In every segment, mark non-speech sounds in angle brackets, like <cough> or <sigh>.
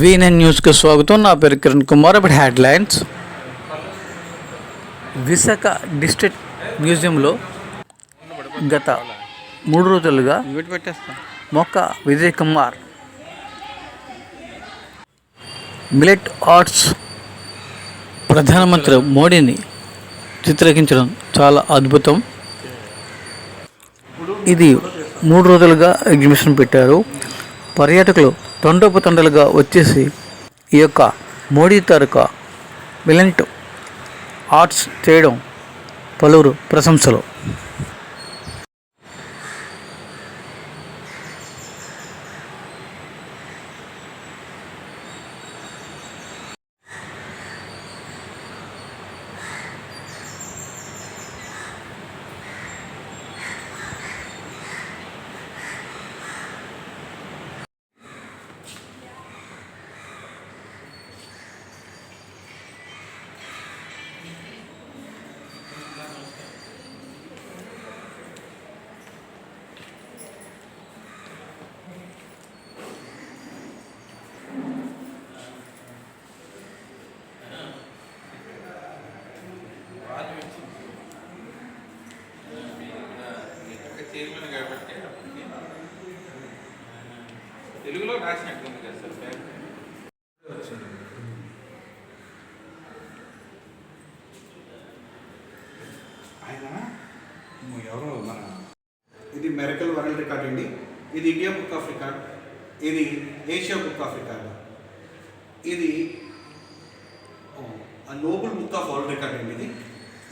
వీనెన్ న్యూస్కి స్వాగతం. నా పేరు కిరణ్ కుమార్. ఇప్పుడు హెడ్లైన్స్. విశాఖ డిస్ట్రిక్ట్ మ్యూజియంలో గత మూడు రోజులుగా మొక్క విజయ్ కుమార్ మిలెట్ ఆర్ట్స్ ప్రధానమంత్రి మోడీని చిత్రీకరించడం చాలా అద్భుతం. ఇది మూడు రోజులుగా ఎగ్జిబిషన్ పెట్టారు. పర్యాటకులు తండోపతండలుగా వచ్చేసి ఈ యొక్క మోడీ తారక మిలెంట్ ఆర్ట్స్ చేయడం పలువురు ప్రశంసలు చైర్మన్ కాబట్టి తెలుగులో రాసినట్టుంది కదా సార్ ఆయన ఎవరో మన ఇది మెరకల్ వరల్డ్ రికార్డ్ అండి. ఇది ఇండియా బుక్ ఆఫ్ రికార్డ్. ఇది ఏషియా బుక్ ఆఫ్ రికార్డ్. ఇది Noble book of world record అండి ఇది.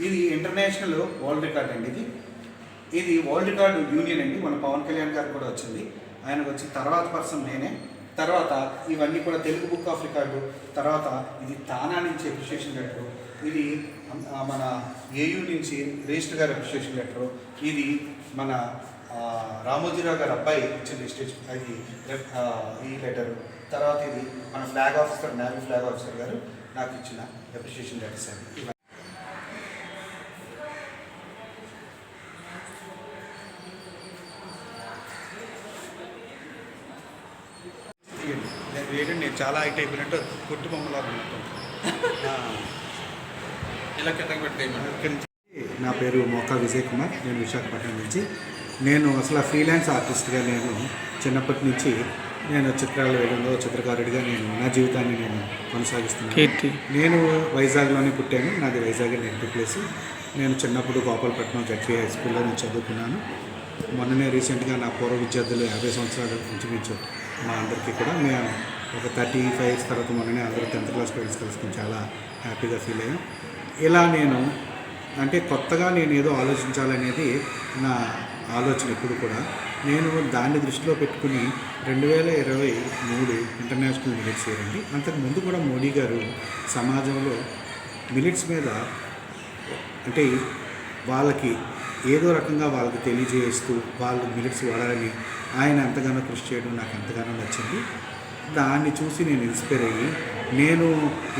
ఇది ఇంటర్నేషనల్ వరల్డ్ రికార్డ్ అండి ఇది. ఇది వరల్డ్ రికార్డ్ యూనియన్ అండి. మన పవన్ కళ్యాణ్ గారు కూడా వచ్చింది. ఆయనకు వచ్చి తర్వాత పర్సన్ నేనే. తర్వాత ఇవన్నీ కూడా తెలుగు బుక్ ఆఫ్ రికార్డు. తర్వాత ఇది తానా నుంచి అప్రిషియేషన్ లెటరు. ఇది మన ఏయూ నుంచి రిజిస్టర్ గారి అప్రిషియేషన్ లెటర్. ఇది మన రామోజీరావు గారి అబ్బాయి ఇచ్చిన రిజిస్ట్రేషన్ అది ఈ లెటర్. తర్వాత ఇది మన flag officer navy flag officer గారు నాకు ఇచ్చిన అప్రిషియేషన్ లెటర్స్ అండి. తీయండి. నేను నేను చాలా హైట్ అయిపోయినట్టు కుట్టు బొమ్మలాగా ఉన్నట్టు ఇలా <laughs> కిందకి పెడితే నుంచి నా పేరు మోకా విజయ్ కుమార్ నేను విశాఖపట్నం నుంచి. నేను అసలు ఫ్రీలాన్స్ ఆర్టిస్ట్గా నేను చిన్నప్పటి నుంచి నేను చిత్రాలు వేయడంలో చిత్రకారుడిగా నేను నా జీవితాన్ని నేను కొనసాగిస్తున్నాను. నేను వైజాగ్లోనే పుట్టాను. నాది వైజాగ్ నేటివ్ ప్లేస్. నేను చిన్నప్పుడు గోపాలపట్నం జడ్పీ హై స్కూల్లో నేను చదువుకున్నాను. మొన్ననే రీసెంట్గా నా పూర్వ విద్యార్థులు యాభై సంవత్సరాలు ఇంచుమించు మా అందరికీ కూడా మేము ఒక థర్టీ ఫైవ్ ఇయర్స్ తర్వాత మొన్ననే అందరూ టెన్త్ క్లాస్ ఫ్రెండ్స్ కలుసుకుని చాలా హ్యాపీగా ఫీల్ అయ్యాం. ఇలా నేను అంటే కొత్తగా నేను ఏదో ఆలోచించాలనేది నా ఆలోచన ఎప్పుడు కూడా. నేను దాన్ని దృష్టిలో పెట్టుకుని రెండు వేల ఇరవై మూడు ఇంటర్నేషనల్ మిలిట్స్ చేయండి అంతకు ముందు కూడా మోడీ గారు సమాజంలో మిలిట్స్ మీద అంటే వాళ్ళకి ఏదో రకంగా వాళ్ళకి తెలియజేస్తూ వాళ్ళు మిలిట్స్ వాడాలని ఆయన ఎంతగానో కృషి చేయడం నాకు ఎంతగానో నచ్చింది. దాన్ని చూసి నేను ఇన్స్పైర్ అయ్యి నేను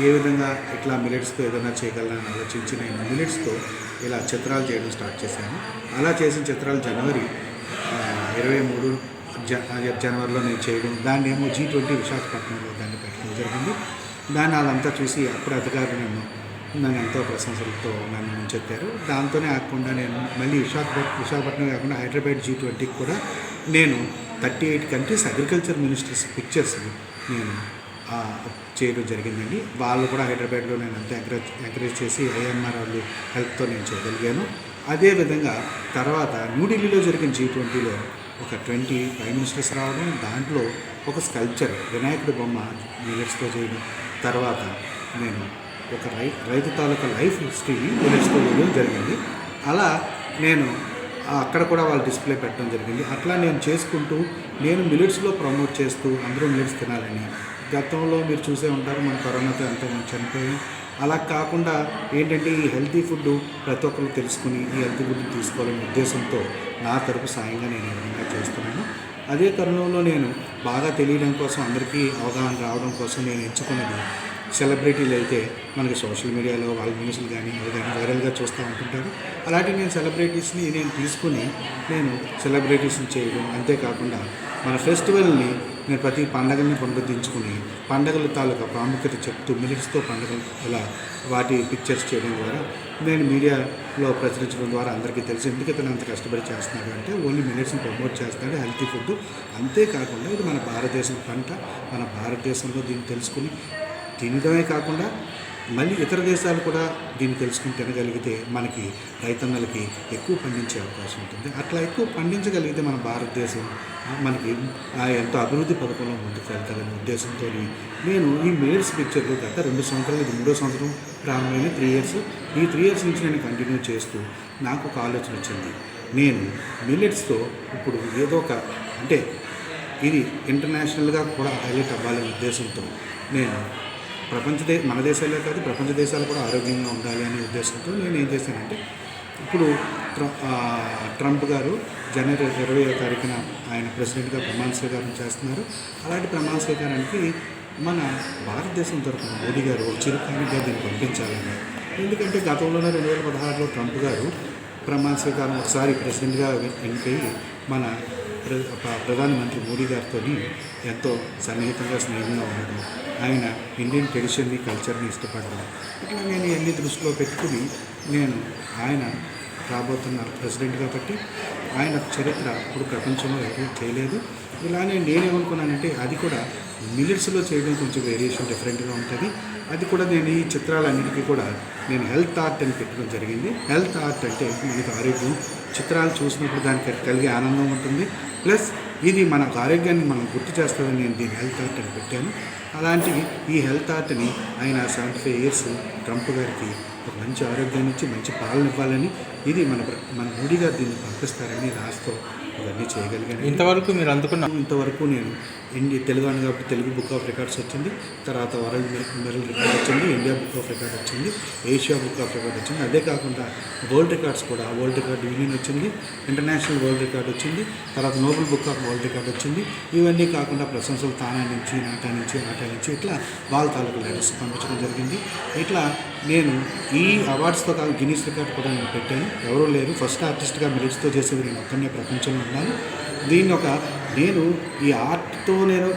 ఏ విధంగా ఇట్లా మిలెట్స్తో ఏదైనా చేయగలనని ఆలోచించి నేను మిలెట్స్తో ఇలా చిత్రాలు చేయడం స్టార్ట్ చేశాను. అలా చేసిన చిత్రాలు జనవరి ఇరవై మూడు జనవరిలో నేను చేయడం దాన్ని ఏమో జీ ట్వంటీ విశాఖపట్నంలో దాన్ని పెట్టడం జరిగింది. దాన్ని వాళ్ళంతా చూసి అప్పుడు అధికారులు నన్ను నన్ను ఎంతో ప్రశంసలతో నన్ను ముంచెత్తారు. దాంతోనే కాకుండా నేను మళ్ళీ విశాఖపట్నం విశాఖపట్నం కాకుండా హైదరాబాద్ జీ ట్వంటీకి కూడా నేను thirty eight countries agriculture ministers pictures నేను చేయడం జరిగిందండి. వాళ్ళు కూడా హైదరాబాద్లో నేను అంతా ఎంకరేజ్ ఎంకరేజ్ చేసి ఐఎంఆర్ వాళ్ళు హెల్ప్తో నేను చేయగలిగాను. అదేవిధంగా తర్వాత న్యూఢిల్లీలో జరిగిన జీ ట్వంటీలో ఒక ట్వంటీ ప్రైమ్ మినిస్టర్స్ రావడం దాంట్లో ఒక స్కల్ప్చర్ వినాయకుడి బొమ్మ మిలెట్స్తో చేయడం తర్వాత నేను ఒక రై రైతు తాలూకా లైఫ్ హిస్టరీని మిలెట్స్తో చేయడం జరిగింది. అలా నేను అక్కడ కూడా వాళ్ళు డిస్ప్లే పెట్టడం జరిగింది. అట్లా నేను చేసుకుంటూ నేను మిలిట్స్లో ప్రమోట్ చేస్తూ అందరూ మిలిట్స్ తినాలని. గతంలో మీరు చూసే ఉంటారు మన కరోనాతో ఎంతోమంది చనిపోయాం. అలా కాకుండా ఏంటంటే ఈ హెల్తీ ఫుడ్ ప్రతి ఒక్కరు తెలుసుకుని ఈ హెల్తీ ఫుడ్ తీసుకోవాలనే ఉద్దేశంతో నా తరపు సాయంగా నేను ఈ విధంగా చేస్తున్నాను. అదే తరుణంలో నేను బాగా తెలియడం కోసం అందరికీ అవగాహన రావడం కోసం నేను ఎంచుకున్నది సెలబ్రిటీలు అయితే మనకి సోషల్ మీడియాలో వాళ్ళ న్యూస్లు కానీ అవి కానీ వైరల్గా చూస్తూ ఉంటుంటారు. అలాంటి నేను సెలబ్రిటీస్ని నేను తీసుకుని నేను సెలబ్రిటీస్ని చేయడం అంతేకాకుండా మన ఫెస్టివల్ని నేను ప్రతి పండగల్ని పునరుద్ధరించుకుని పండగల తాలూకా ప్రాముఖ్యత చెప్తూ మిలిట్స్తో పండగలు ఇలా వాటి పిక్చర్స్ చేయడం ద్వారా నేను మీడియాలో ప్రచురించడం ద్వారా అందరికీ తెలిసి. ఎందుకు ఇతను అంత కష్టపడి చేస్తున్నాడు అంటే ఓన్లీ మిలిట్స్ని ప్రమోట్ చేస్తాడు హెల్తీ ఫుడ్ అంతేకాకుండా ఇది మన భారతదేశం పంట. మన భారతదేశంలో దీన్ని తెలుసుకుని తినడమే కాకుండా మళ్ళీ ఇతర దేశాలు కూడా దీన్ని తెలుసుకుని తినగలిగితే మనకి రైతన్నలకి ఎక్కువ పండించే అవకాశం ఉంటుంది. అట్లా ఎక్కువ పండించగలిగితే మన భారతదేశం మనకి ఎంతో అభివృద్ధి పథకంలో ముందుకు వెళ్తారనే ఉద్దేశంతో నేను ఈ మేడ్స్ పిక్చర్లు గత రెండు సంవత్సరాలు ఇది మూడో సంవత్సరం ప్రారంభమైన త్రీ ఇయర్స్ ఈ త్రీ ఇయర్స్ నుంచి నేను కంటిన్యూ చేస్తూ నాకు ఒక ఆలోచన వచ్చింది. నేను మిల్లెట్స్తో ఇప్పుడు ఏదో ఒక అంటే ఇది ఇంటర్నేషనల్గా కూడా హైలైట్ అవ్వాలనే ఉద్దేశంతో నేను ప్రపంచ దే మన దేశాలే కాదు ప్రపంచ దేశాలు కూడా ఆరోగ్యంగా ఉండాలి అనే ఉద్దేశంతో నేను ఏం చేశానంటే ఇప్పుడు ట్ర- ట్రంప్ గారు జనవరి ఇరవై తారీఖున ఆయన ప్రెసిడెంట్గా ప్రమాణ స్వీకారం చేస్తున్నారు. అలాంటి ప్రమాణ స్వీకారానికి మన భారతదేశం తరఫున మోడీ గారు చిరుకానిగా దీన్ని పంపించాలని. ఎందుకంటే గతంలోనే రెండు వేల పదహారులో ట్రంప్ గారు ప్రమాణ స్వీకారం ఒకసారి ప్రెసిడెంట్గా ఎన్నికయి మన ప్ర ప్రధానమంత్రి మోడీ గారితో ఎంతో సన్నిహితంగా స్నేహంగా ఉండడం ఆయన ఇండియన్ ట్రెడిషన్ని కల్చర్ని ఇష్టపడడం ఇట్లా నేను ఇవన్నీ దృష్టిలో పెట్టుకుని నేను ఆయన రాబోతున్న ప్రెసిడెంట్ కాబట్టి ఆయన చరిత్ర ఇప్పుడు ప్రపంచంలో ఎవరూ చేయలేదు. ఇలానే నేనేమనుకున్నానంటే అది కూడా మిలిట్స్లో చేయడం కొంచెం వేరియేషన్ డిఫరెంట్గా ఉంటుంది. అది కూడా నేను ఈ చిత్రాలన్నిటికీ కూడా నేను హెల్త్ ఆర్ట్ అని పెట్టడం జరిగింది. హెల్త్ ఆర్ట్ అంటే మనకి ఆరోగ్యం చిత్రాలు చూసినప్పుడు దానికి కలిగే ఆనందం ఉంటుంది. ప్లస్ ఇది మన ఆరోగ్యాన్ని మనం గుర్తు చేస్తుందని నేను దీని హెల్త్ ఆర్ట్ అని పెట్టాను. అలాంటి ఈ హెల్త్ ఆర్ట్ని ఆయన సెవెంటీ ఫైవ్ ఇయర్స్ ట్రంప్ గారికి ఒక మంచి ఆరోగ్యాన్ని ఇచ్చి మంచి పాలన ఇవ్వాలని ఇది మన మన మోడీ గారు దీన్ని పంపిస్తారని రాస్తూ ఇవన్నీ చేయగలిగాను. ఇంతవరకు మీరు అందుకున్న ఇంతవరకు నేను ఇండియా తెలుగు అని కాబట్టి తెలుగు బుక్ ఆఫ్ రికార్డ్స్ వచ్చింది. తర్వాత వరల్డ్ మెడల్ రికార్డ్ వచ్చింది ఇండియా బుక్ ఆఫ్ రికార్డ్ వచ్చింది ఏషియా బుక్ ఆఫ్ రికార్డ్ వచ్చింది. అదే కాకుండా వరల్డ్ రికార్డ్స్ కూడా వరల్డ్ రికార్డ్ యూనియన్ వచ్చింది ఇంటర్నేషనల్ వరల్డ్ రికార్డ్ వచ్చింది తర్వాత Nobel book of world record వచ్చింది. ఇవన్నీ కాకుండా ప్రశంసలు తానా నుంచి నాటా నుంచి ఆటా నుంచి ఇట్లా వాళ్ళ తాలూకు లెటర్స్ పంపించడం జరిగింది. ఇట్లా నేను ఈ అవార్డ్స్తో కాదు గిన్నీస్ రికార్డ్ కూడా నేను పెట్టాను. ఎవరూ లేరు. ఫస్ట్ ఆర్టిస్ట్గా మిలిట్స్తో చేసేది నేను ఒక్కనే ప్రపంచంలో ఉన్నాను. దీన్ని ఒక నేను ఈ ఆర్ట్తో నేను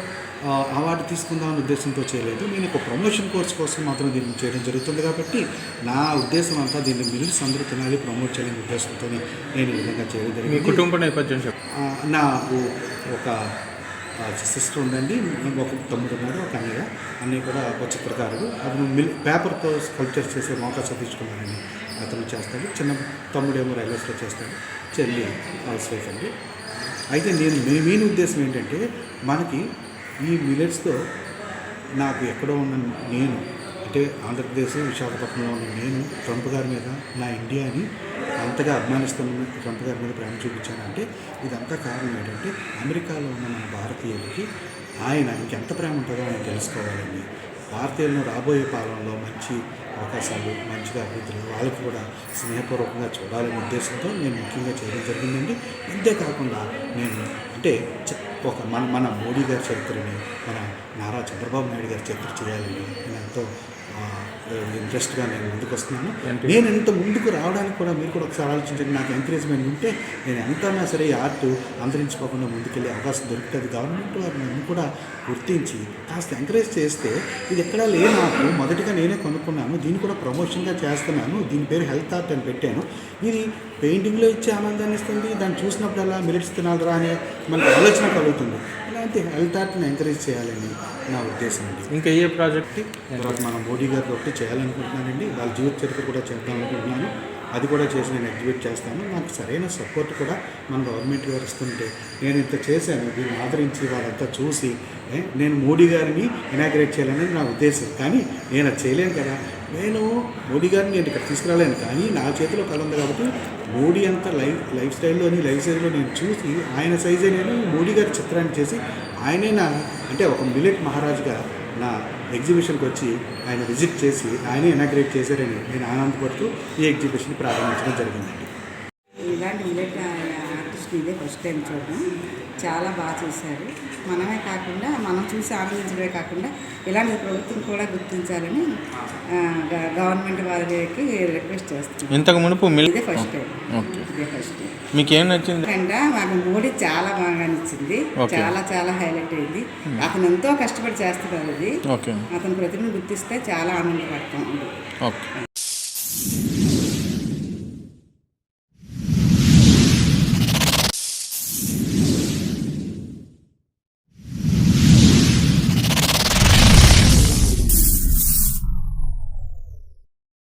అవార్డు తీసుకుందామనే ఉద్దేశంతో చేయలేదు. నేను ఒక ప్రమోషన్ కోర్స్ కోసం మాత్రం దీన్ని చేయడం జరుగుతుంది కాబట్టి నా ఉద్దేశం అంతా దీన్ని మిలిట్స్ అందరూ తినాలి ప్రమోట్ చేయాలనే ఉద్దేశంతో నేను ఈ విధంగా చేయడం జరిగింది. కుటుంబ నేపథ్యం నాకు ఒక సిస్టర్ ఉందండి ఒక తమ్ముడు ఉన్నాడు ఒక అన్నయ్య. అన్నయ్య కూడా ఒక చిత్రకారుడు అతను మిల్ పేపర్తో స్కల్ప్చర్ చేసే మోకా సతీష్ అతను చేస్తాడు. చిన్న తమ్ముడేమో రైల్వేస్లో చేస్తాడు. చెల్లి హౌస్ వైఫ్ అండి. అయితే నేను మీ మెయిన్ ఉద్దేశం ఏంటంటే మనకి ఈ మిలెట్స్తో నాకు ఎక్కడో ఉన్న నేను అంటే ఆంధ్రప్రదేశ్ విశాఖపట్నంలో ఉన్న నేను ట్రంప్ గారి మీద నా ఇండియాని ఎంతగా అభిమానిస్తాను ట్రంప్ గారి మీద ప్రేమ చూపించానంటే ఇదంతా కారణం ఏంటంటే అమెరికాలో ఉన్న మన భారతీయులకి ఆయన ఇంకెంత ప్రేమ ఉంటుందో ఆయన తెలుసుకోవాలండి. భారతీయులను రాబోయే కాలంలో మంచి అవకాశాలు మంచిగా అభివృద్ధిలో వాళ్ళకి కూడా స్నేహపూర్వకంగా చూడాలనే ఉద్దేశంతో నేను ముఖ్యంగా చేయడం జరిగిందండి. అంతేకాకుండా నేను అంటే ఒక మన మన మోడీ గారి చరిత్రని మన నారా చంద్రబాబు నాయుడు గారి చరిత్ర చేయాలని నేను ఎంతో ఇంట్రెస్ట్గా నేను ముందుకు వస్తున్నాను నేను ఇంత ముందుకు రావడానికి కూడా మీరు కూడా ఒకసారి ఆలోచించండి. నాకు ఎంకరేజ్మెంట్ ఉంటే నేను ఎంతైనా సరే ఈ ఆర్ట్ అంతరించిపోకుండా ముందుకెళ్ళే అవకాశం దొరుకుతుంది. గవర్నమెంట్ వారు నన్ను కూడా గుర్తించి కాస్త ఎంకరేజ్ చేస్తే ఇది ఎక్కడా లేదు నాకు మొదటిగా నేనే కొనుక్కున్నాను. దీన్ని కూడా ప్రమోషన్గా చేస్తున్నాను. దీని పేరు హెల్త్ ఆర్ట్ అని పెట్టాను. ఇది పెయింటింగ్లో ఇచ్చే ఆనందాన్ని ఇస్తుంది. దాన్ని చూసినప్పుడల్లా మిలిట్స్ తినాలరా అనే మనకు ఆలోచన కలుగుతుంది. ఇలాంటి హెల్త్ ఆర్ట్ని ఎంకరేజ్ చేయాలని నా ఉద్దేశం అండి. ఇంకా ఏ ప్రాజెక్ట్ తర్వాత మన మోడీ గారితో ఒకటి చేయాలనుకుంటున్నానండి. వాళ్ళ జీవిత చరిత్ర కూడా చేద్దాం అనుకుంటున్నాను. అది కూడా చేసి నేను ఎగ్జిబిట్ చేస్తాను. నాకు సరైన సపోర్ట్ కూడా మన గవర్నమెంట్ గారు ఇస్తుంటే నేను ఇంత చేశాను. దీన్ని ఆదరించి వాళ్ళంతా చూసి నేను మోడీ గారిని ఇనాగ్రేట్ చేయాలనేది నా ఉద్దేశం. కానీ నేను అది చేయలేను కదా. నేను మోడీ గారిని నేను ఇక్కడ తీసుకురాలేను కానీ నా చేతిలో కళ ఉంది కాబట్టి మోడీ అంత లైఫ్ లైఫ్ స్టైల్లోని లైఫ్ స్టైల్లో నేను చూసి ఆయన సైజే నేను మోడీ గారి చిత్రాన్ని చేసి ఆయనే నా అంటే ఒక మిలెట్ మహారాజుగా నా ఎగ్జిబిషన్కి వచ్చి ఆయన విజిట్ చేసి ఆయనే ఇనాగ్రేట్ చేశారని నేను ఆనందపడుతూ ఈ ఎగ్జిబిషన్ ప్రారంభించడం జరిగిందండి ఇలాంటి మిలెట్ ఆర్టిస్ట్ ఇదే ఫస్ట్ టైం చూడడం. చాలా బాగా చేశారు. మనమే కాకుండా మనం చూసి ఆనందించడమే కాకుండా ఇలాంటి ప్రభుత్వం కూడా గుర్తించాలని గవర్నమెంట్ వారికి రిక్వెస్ట్ చేస్తున్నాం. ఇంతకు మునుపు మిల్ ఇదే ఫస్ట్ టైం. ఇదే ఫస్ట్ టైం. మీకు ఏం నచ్చింది? ఎందుకంటే మాకు మోడీ చాలా బాగా నచ్చింది. చాలా చాలా హైలైట్ అయింది. అతను ఎంతో కష్టపడి చేస్తున్నారు అది. అతని ప్రతిభను గుర్తిస్తే చాలా ఆనందపడతాం. ఓకే.